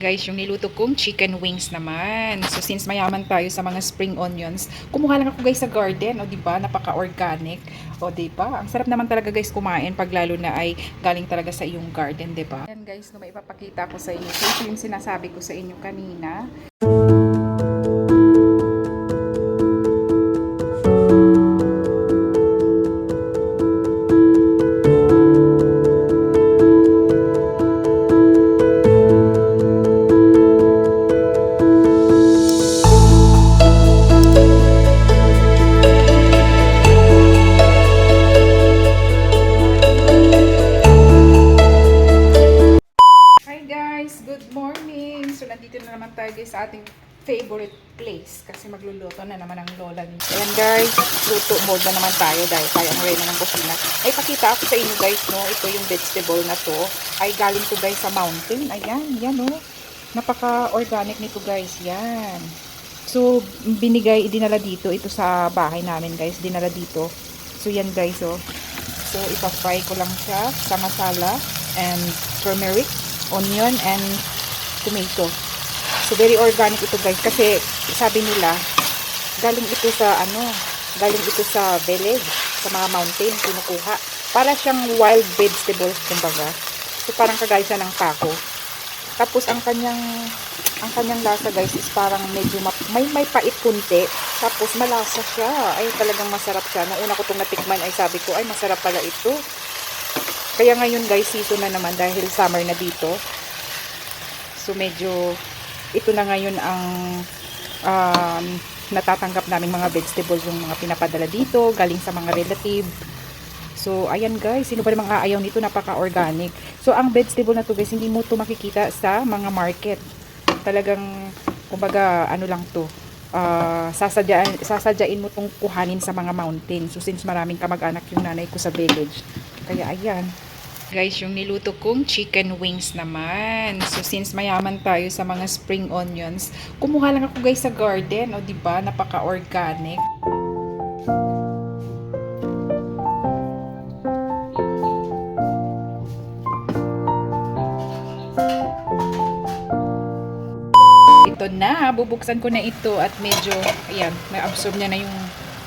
Guys, yung niluto kong chicken wings naman. So since mayaman tayo sa mga spring onions, kumuha lang ako guys sa garden, o di ba? Napaka-organic. O di ba? Ang sarap naman talaga guys kumain pag lalo na ay galing talaga sa iyong garden, di ba? Yan guys, no, may ipapakita ko sa inyo. So ito yung sinasabi ko sa inyo kanina. Naman ang lola ni. Ayan guys, luto mode na naman tayo dahil tayo ang reyna ng kusina. Ay pakita ako sa inyo guys no, ito yung vegetable na to. Ay galing to guys sa mountain. Ayan, yan oh. Napaka-organic nito guys, yan. So binigay, dinala dito, ito sa bahay namin guys, dinala dito. So yan guys oh. So ipa-fry ko lang siya sa masala and turmeric onion and tomato. So very organic ito guys kasi sabi nila galing ito sa ano, galing ito sa village, sa mga mountain kinukuha. Para siyang wild vegetables kumbaga. So parang kagaya siya ng pako. Tapos ang kanyang ang kanyang lasa guys is parang medyo may may pait kunti. Tapos malasa siya. Ay talagang masarap siya. Nung una ko itong natikman ay sabi ko ay masarap pala ito. Kaya ngayon guys, season na naman dahil summer na dito. So medyo ito na ngayon ang um, natatanggap naming mga vegetables yung mga pinapadala dito, galing sa mga relative. So ayan guys, sino ba namang aayaw nito, napaka-organic. So ang vegetable na to guys, hindi mo to makikita sa mga market. Talagang, kumbaga, ano lang to, uh, sasadyain, sasadyain mo tong kuhanin sa mga mountain. So since maraming kamag-anak yung nanay ko sa village, kaya ayan. Guys, yung niluto kong chicken wings naman. So since mayaman tayo sa mga spring onions, kumuha lang ako guys sa garden, o di ba? Napaka-organic. Ito na, bubuksan ko na ito at medyo, ayan, na-absorb niya na yung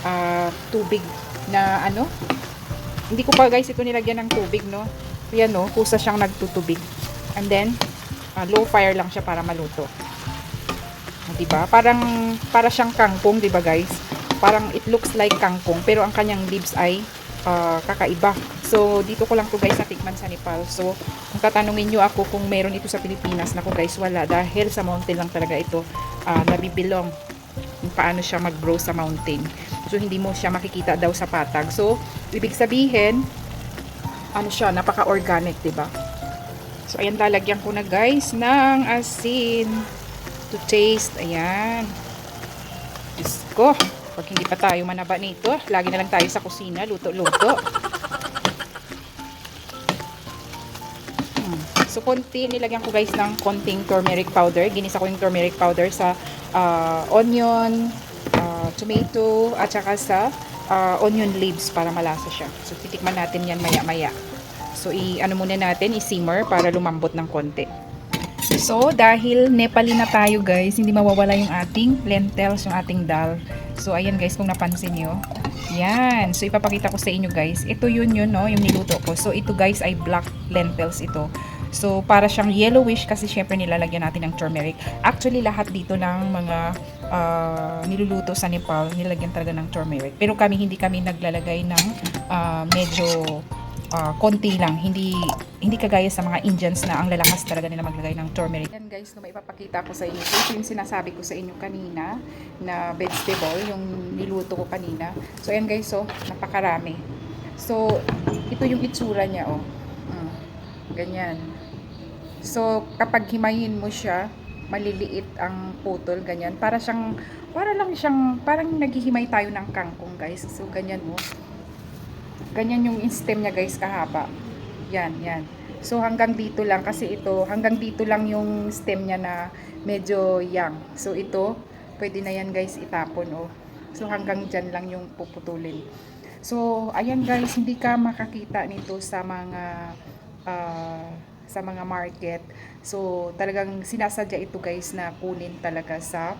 ah, tubig na ano, hindi ko pa guys ito nilagyan ng tubig, no? Ayan, no? Kusa siyang nagtutubig. And then, ah, low fire lang siya para maluto. Ah, Diba? Parang, para siyang kangkong, diba guys? Parang it looks like kangkong, pero ang kanyang leaves ay ah, kakaiba. So, dito ko lang to guys natikman sa Nepal. So, kung tatanungin nyo ako kung meron ito sa Pilipinas, nako guys, wala. Dahil sa mountain lang talaga ito ah, nabibilong paano siya mag-grow sa mountain. So, hindi mo siya makikita daw sa patag. So, ibig sabihin, ano siya, napaka-organic, 'di ba? So, ayan, lalagyan ko na guys ng asin to taste. Ayan. Diyos ko, pag hindi pa tayo manaba nito, lagi na lang tayo sa kusina, luto-luto. Hmm. So, konti, nilagyan ko guys ng konting turmeric powder. Ginisa ko yung turmeric powder sa ah, onion, ah, tomato, at saka sa ah, onion leaves para malasa siya. So, titikman natin yan maya-maya. So, i-ano muna natin, i-simmer para lumambot ng konti. So, dahil Nepali na tayo guys, hindi mawawala yung ating lentils, yung ating dal. So, ayan guys, kung napansin nyo. Yan. So, ipapakita ko sa inyo guys. Ito yun yun, no, yung niluto ko. So, ito guys ay black lentils ito. So, para siyang yellowish kasi syempre nilalagyan natin ng turmeric. Actually, lahat dito ng mga ah, niluluto sa Nepal, nilagyan talaga ng turmeric. Pero kami, hindi kami naglalagay ng ah, medyo ah, konti lang. Hindi hindi kagaya sa mga Indians na ang lalakas talaga nila maglagay ng turmeric. Yan guys, no, maipapakita ko sa inyo. So, ito yung sinasabi ko sa inyo kanina na vegetable, yung niluto ko kanina. So, ayan guys, so, napakarami. So, ito yung itsura niya, oh. Mm, ganyan. So, kapag himayin mo siya, maliliit ang putol, ganyan. Para siyang, para lang siyang, parang naghihimay tayo ng kangkong, guys. So, ganyan mo. Ganyan yung stem niya, guys, kahaba. Yan, yan. So, hanggang dito lang, kasi ito, hanggang dito lang yung stem niya na medyo young. So, ito, pwede na yan, guys, itapon, oh. So, hanggang dyan lang yung puputulin. So, ayan guys, hindi ka makakita nito sa mga ah, sa mga market. So, talagang sinasadya ito guys na kunin talaga sa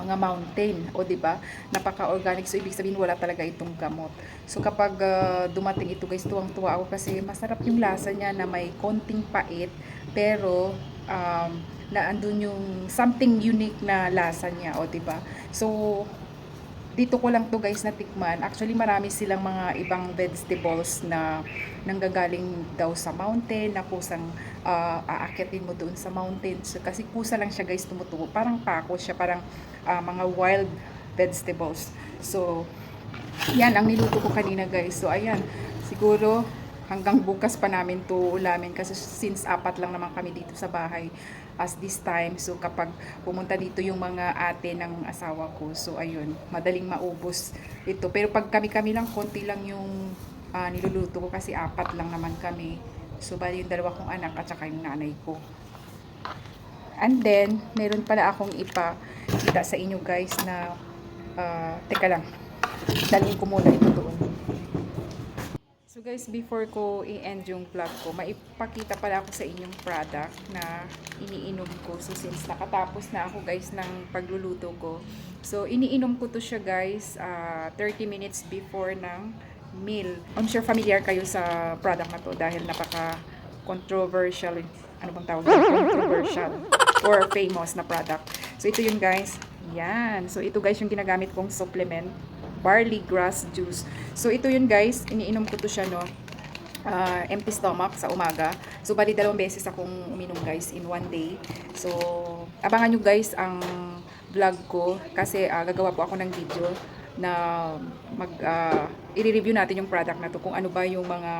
mga mountain o 'di ba? Napaka-organic. So ibig sabihin wala talaga itong gamot. So kapag ah, dumating ito guys tuwang-tuwa ako kasi masarap yung lasa niya na may konting pait pero um, na andun yung something unique na lasa niya o 'di ba? So dito ko lang to guys natikman. Actually marami silang mga ibang vegetables na nanggagaling daw sa mountain na kusang uh, aakyatin mo doon sa mountain. So, kasi kusa lang siya guys tumutubo. Parang pako siya, parang ah, mga wild vegetables. So, yan ang niluto ko kanina guys. So, ayan. Siguro hanggang bukas pa namin to ulamin kasi since apat lang naman kami dito sa bahay as this time. So kapag pumunta dito yung mga ate ng asawa ko, so ayun, madaling maubos ito. Pero pag kami-kami lang, konti lang yung ah, niluluto ko kasi apat lang naman kami. So bali yung dalawa kong anak at saka yung nanay ko. And then, meron pala akong ipakita sa inyo guys na, ah, teka lang, dalhin ko muna ito doon. So guys, before ko i-end yung vlog ko, maipakita pala ako sa inyong product na iniinom ko. So since nakatapos na ako guys ng pagluluto ko, so iniinom ko to siya guys ah, 30 minutes before ng meal. I'm sure familiar kayo sa product na to dahil napaka controversial, ano bang tawag? dito? Controversial or famous na product. So ito yun guys. Yan. So ito guys yung ginagamit kong supplement barley grass juice. So ito yun guys, iniinom ko to siya no. ah, empty stomach sa umaga. So bali dalawang beses akong uminom guys in one day. So abangan nyo guys ang vlog ko kasi ah, gagawa po ako ng video na mag ah, i-review natin yung product na to kung ano ba yung mga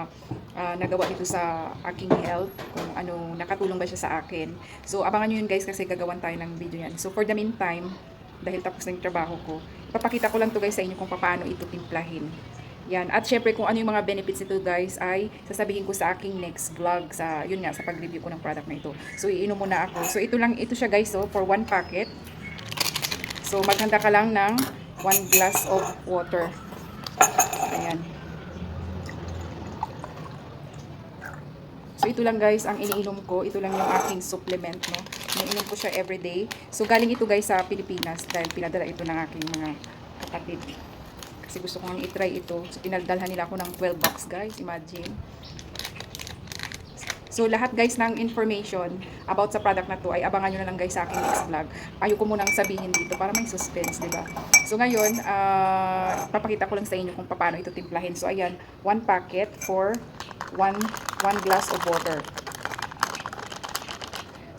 ah, nagawa nito sa aking health, kung ano nakatulong ba siya sa akin. So abangan nyo yun guys kasi gagawan tayo ng video yan. So for the meantime, dahil tapos na yung trabaho ko, ipapakita ko lang to guys sa inyo kung paano ito timplahin. Yan. At syempre kung ano yung mga benefits nito guys ay sasabihin ko sa aking next vlog sa yun nga sa pag-review ko ng product na ito. So iinom muna ako. So ito lang ito siya guys so for one packet. So maghanda ka lang ng one glass of water. Ayan. So ito lang guys ang iniinom ko. Ito lang yung aking supplement no. Iniinom ko siya everyday. So galing ito guys sa Pilipinas dahil pinadala ito ng aking mga kapatid. Kasi gusto ko nang i-try ito. So pinagdalhan nila ako ng 12 bucks guys. Imagine. So lahat guys ng information about sa product na to ay abangan nyo na lang guys sa aking next vlog. Ayoko munang sabihin dito para may suspense, di ba? So ngayon, ah, papakita ko lang sa inyo kung paano ito timplahin. So ayan, one packet for one, one glass of water.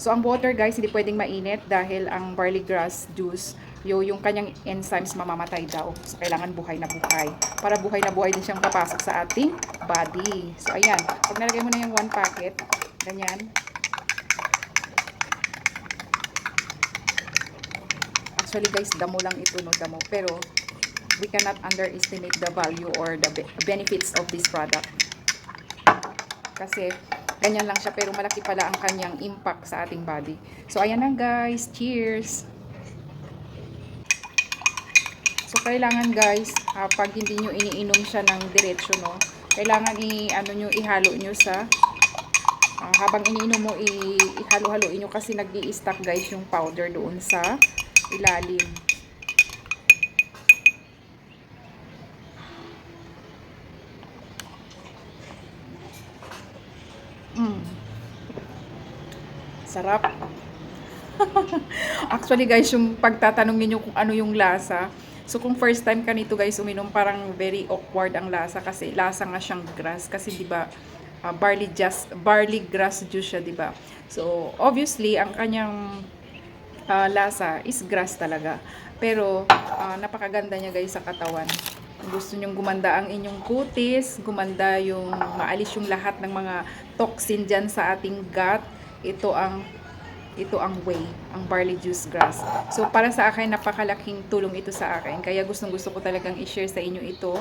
So ang water guys, hindi pwedeng mainit dahil ang barley grass juice, yo, yung kanyang enzymes mamamatay daw. So kailangan buhay na buhay. Para buhay na buhay din siyang papasok sa ating body. So ayan, pag nalagay mo na yung one packet, ganyan. Actually guys, damo lang ito no, damo. Pero we cannot underestimate the value or the be- benefits of this product. Kasi ganyan lang siya pero malaki pala ang kanyang impact sa ating body. So ayan na guys, cheers! So kailangan guys, ah, pag hindi nyo iniinom siya ng diretsyo no, kailangan i ano nyo ihalo nyo sa ah, habang iniinom mo ihalo-haloin nyo kasi nag-i-stack guys yung powder doon sa ilalim. Sarap. Actually guys, yung pagtatanong ninyo kung ano yung lasa, so kung first time ka nito guys uminom, parang very awkward ang lasa kasi lasa nga siyang grass kasi 'di ba ah, barley just barley grass juice siya, 'di ba? So obviously ang kanyang ah, lasa is grass talaga. Pero ah, napakaganda niya guys sa katawan. Gusto nyong gumanda ang inyong kutis, gumanda yung maalis yung lahat ng mga toxin dyan sa ating gut, ito ang ito ang way, ang barley juice grass. So para sa akin napakalaking tulong ito sa akin. Kaya gustong gusto ko talagang i-share sa inyo ito.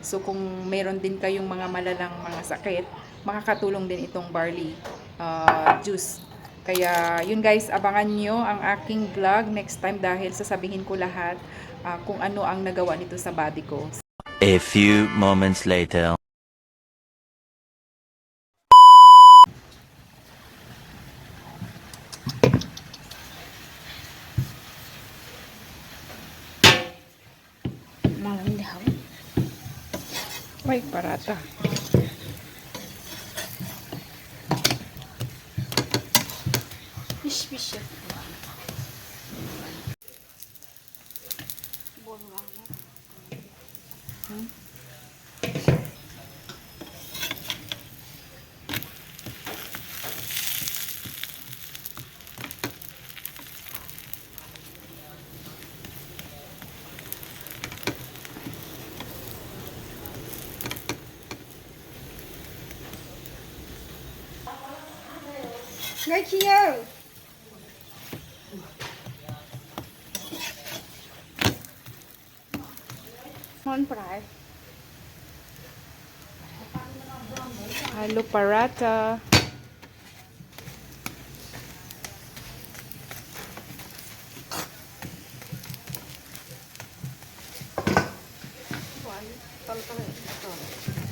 So kung meron din kayong mga malalang mga sakit, makakatulong din itong barley ah, juice. Kaya yun guys, abangan nyo ang aking vlog next time dahil sasabihin ko lahat ah, kung ano ang nagawa nito sa body ko. A few moments later. 가자. 미시미시야. 뭘 응? ไม่เคี่ยวมันปลาย Hello, Parata. Thank you.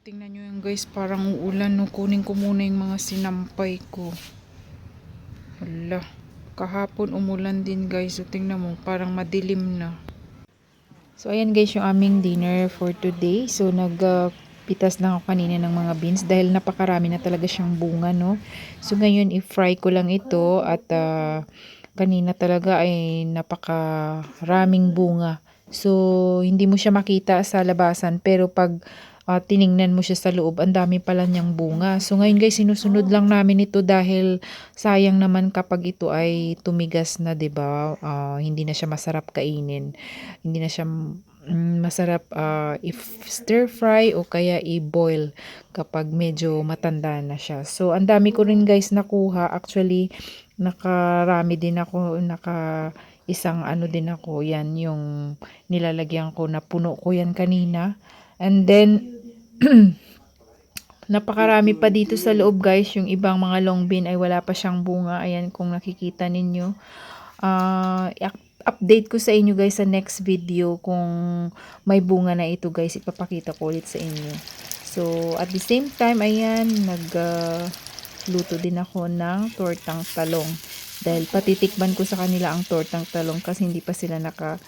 Tingnan nyo yung guys, parang uulan no. Kunin ko muna yung mga sinampay ko. Wala. Kahapon umulan din guys. So tingnan mo, parang madilim na. So ayan guys yung aming dinner for today. So nag uh, pitas ako kanina ng mga beans dahil napakarami na talaga siyang bunga no. So ngayon i-fry ko lang ito at uh, kanina talaga ay napakaraming bunga. So hindi mo siya makita sa labasan pero pag ah, tiningnan mo siya sa loob, ang dami pala niyang bunga. So ngayon guys, sinusunod lang namin ito dahil sayang naman kapag ito ay tumigas na, 'di ba? Ah, hindi na siya masarap kainin. Hindi na siya mm, masarap ah, if stir fry o kaya i-boil kapag medyo matanda na siya. So ang dami ko rin guys nakuha. Actually, nakarami din ako, naka isang ano din ako, yan yung nilalagyan ko na puno ko yan kanina. And then, napakarami pa dito sa loob guys. Yung ibang mga long bean ay wala pa siyang bunga. Ayan kung nakikita ninyo. I- update ko sa inyo guys sa next video kung may bunga na ito guys. Ipapakita ko ulit sa inyo. So, at the same time, ayan, nag ah, luto din ako ng tortang talong. Dahil patitikman ko sa kanila ang tortang talong kasi hindi pa sila naka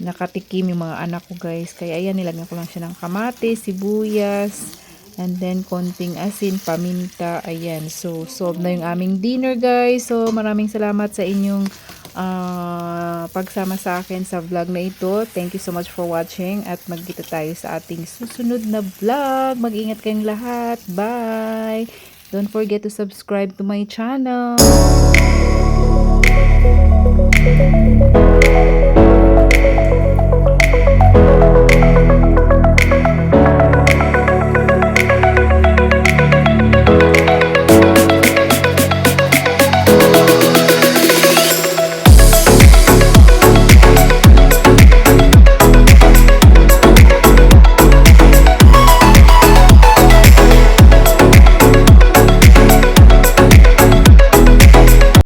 nakatikim yung mga anak ko guys. Kaya ayan, nilagyan ko lang siya ng kamatis, sibuyas, and then konting asin, paminta. Ayan, so solved na yung aming dinner guys. So maraming salamat sa inyong ah, pagsama sa akin sa vlog na ito. Thank you so much for watching at magkita tayo sa ating susunod na vlog. Mag-ingat kayong lahat. Bye! Don't forget to subscribe to my channel.